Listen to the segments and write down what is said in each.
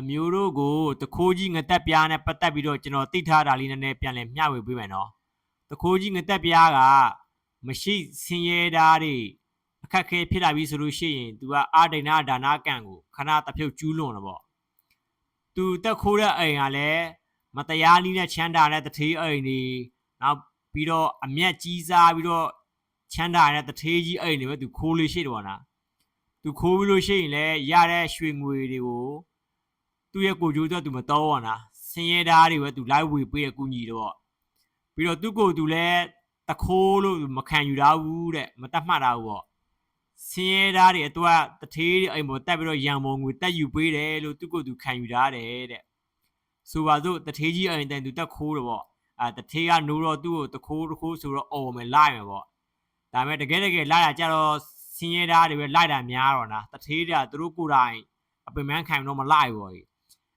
အမျိုးတို့ကိုတခိုးကြီးငတက်ပြားနဲ့ပတ်သက်ပြီးတော့ကျွန်တော်သိထားတာလေးနည်းနည်းပြန်လည်မျှဝေပေးမယ်နော်တခိုးကြီးငတက်ပြားကမရှိဆင်းရဲသားတွေအခက်ခဲဖြစ်လာပြီဆိုလို့ရှိရင် तू ကအာဒိနာဒါနာကံကိုခဏတစ်ဖြုတ်ကျူးလွန်တော့ပေါ့ तू တက်ခိုးတဲ့အိမ်ကလည်းမတရားနည်းနဲ့ချမ်းသာတဲ့တထေးအိမ်တွေနောက်ပြီးတော့အမျက်ကြီးစားပြီးတော့ချမ်းသာတဲ့တထေးကြီးအိမ်တွေပဲ तू ခိုးလို့ရှိတယ်ပေါ့နော် तू ခိုးပြီးလို့ရှိရင်လည်းရတဲ့ရွှေငွေတွေကို သူ့ရဲ့ကိုယ်ကျိုးတော့သူမတော်ပါလားဆင်းရဲသားတွေပဲသူလိုက်ဝေပေးရကူညီတော့ပြီးတော့သူ့ကိုယ်သူလည်းတခိုးလို့မခံယူတော့ဘူးတဲ့မတတ်မှတ်တာဘူးပေါ့ဆင်းရဲသားတွေအတွက်တထေးတွေအိမ်ပေါ်တက်ပြီးတော့ရံမုံငွေတက်ယူပေးတယ်လို့သူ့ကိုယ်သူခံယူထားတယ်တဲ့ဆိုပါစို့တထေးကြီးအိမ်တိုင်သူတက်ခိုးတော့ပေါ့အဲတထေးကနိုးတော့သူ့ကိုတခိုးတခိုးဆိုတော့អော်မယ်လိုက်မယ်ပေါ့ဒါပေမဲ့တကယ်တကယ်လိုက်တာကြတော့ဆင်းရဲသားတွေပဲလိုက်တာများတော့နာတထေးတွေကသူတို့ကိုယ်တိုင်အပင်ပန်းခံတော့မလိုက်ဘူးပေါ့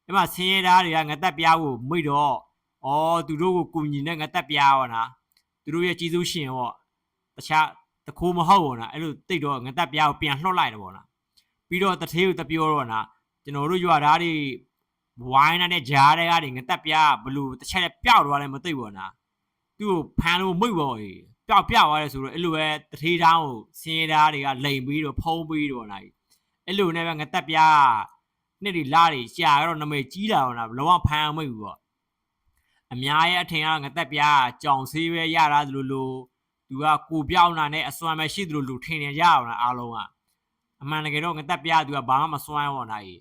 အဲ့မှာဆင်းရဲသားတွေကငတက်ပြားကိုမိတ်တော့ဩသူတို့ကိုကူညီတဲ့ငတက်ပြားပါလားသူတို့ရဲ့ကြီးစုရှင်ပေါ့တခြားတခိုးမဟုတ်ဘူးလားအဲ့လိုတိတ်တော့ငတက်ပြားကိုပြန်လှော့လိုက်တယ်ပေါ့လားပြီးတော့တထေးကိုတပြောတော့နာကျွန်တော်တို့ရွာသားတွေဝိုင်းနေတဲ့ဂျားတွေကတွေငတက်ပြားဘလို့တစ်ချက်ပျောက်သွားတယ်မသိဘူးပေါ့နာသူ့ကိုဖမ်းလို့မိတ်ပေါ့ကြီးပျောက်ပျောက်သွားတယ်ဆိုတော့အဲ့လိုပဲတထေးတောင်းကိုဆင်းရဲသားတွေကလိန်ပြီးတော့ဖုံးပြီးတော့နာအဲ့လိုနဲ့ပဲငတက်ပြား နှစ်တွေလာတွေကြာတော့နမိတ်ကြီးလာတော့လားလောကဖမ်းမိဘူးပေါ့အများရဲ့အထင်ကတော့ငသက်ပြားကြောင်ဆေးပဲရတာသလိုလိုသူကကိုပြောင်းတာနဲ့အစွမ်းပဲရှိသလိုလိုထင်နေကြအောင်လားအားလုံးကအမှန်တကယ်တော့ငသက်ပြားသူကဘာမှမစွမ်းဘူးနာကြီး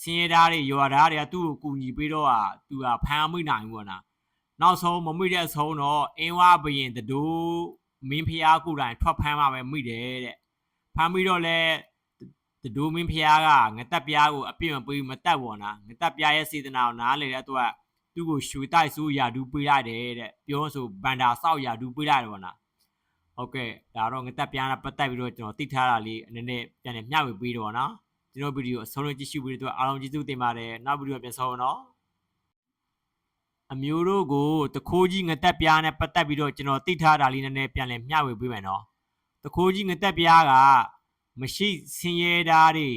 စင်းရသားတွေရွာသားတွေကသူ့ကိုကူညီပေးတော့ဟာသူကဖမ်းမိနိုင်ဘူးပေါ့နာနောက်ဆုံးမမိတဲ့အဆုံးတော့အင်းဝဘရင်တတူမင်းဖျားကိုယ်တိုင်ထွက်ဖမ်းမှပဲမိတယ်တဲ့ဖမ်းပြီးတော့လဲ တဒိုမင်းဖျားကငတက်ပြားကိုအပြစ်မပေးဘူးမတက်ဘောနာငတက်ပြားရဲ့စေတနာကိုနားလေတဲ့အတွက်သူ့ကိုရွှေတိုက်ဆိုးရာဒူးပေးလိုက်တယ်တဲ့ပြောဆိုဘန္တာဆောက်ရာဒူးပေးလိုက်တယ်ဘောနာဟုတ်ကဲ့ဒါတော့ငတက်ပြားနဲ့ပတ်သက်ပြီးတော့ကျွန်တော်သိထားတာလေးအနေနဲ့ပြန်လည်မျှဝေပေးတော့နော်ကျွန်တော်ဗီဒီယိုအဆုံးလုံးကြည့်ရှုပြီးတော့အားလုံးကျေးဇူးတင်ပါတယ်နောက်ဗီဒီယိုပြန်ဆောင်နော်အမျိုးတို့ကိုတခိုးကြီးငတက်ပြားနဲ့ပတ်သက်ပြီးတော့ကျွန်တော်သိထားတာလေးနည်းနည်းပြန်လည်မျှဝေပေးမယ်နော်တခိုးကြီးငတက်ပြားက မရှိဆင်းရဲသားတွေ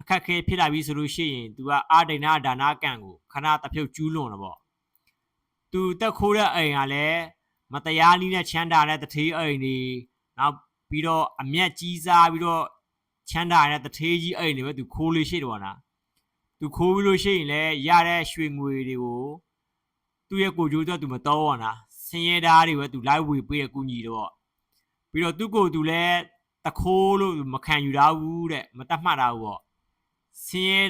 အခက်ခဲဖြစ်လာပြီဆိုလို့ရှိရင် तू ကအာဒိနာဒါနာကံကိုခဏတစ်ဖြုတ်ကျူးလွန်တော့ပေါ့ तू တက်ခိုးတဲ့အိမ်ကလည်းမတရားနည်းနဲ့ချမ်းသာတဲ့တထေးအိမ်တွေနောက်ပြီးတော့အမျက်ကြီးစားပြီးတော့ချမ်းသာတဲ့တထေးကြီးအိမ်တွေပဲ तू ခိုးလို့ရှိတယ်ပေါ့နော် तू ခိုးပြီးလို့ရှိရင်လည်းရတဲ့ရွှေငွေတွေကိုသူ့ရဲ့ကိုယ်ကျိုးတော့ तू မတော်ပါလားဆင်းရဲသားတွေပဲ तू လိုက်ဝေပေးရကူညီတော့ ပြီးတော့သူ့ကိုယ်သူလည်း တခိုးလို့မခံယူတော့ဘူးတဲ့မတတ်မှတ်တော့ဘူးပေါ့ဆင်းရဲ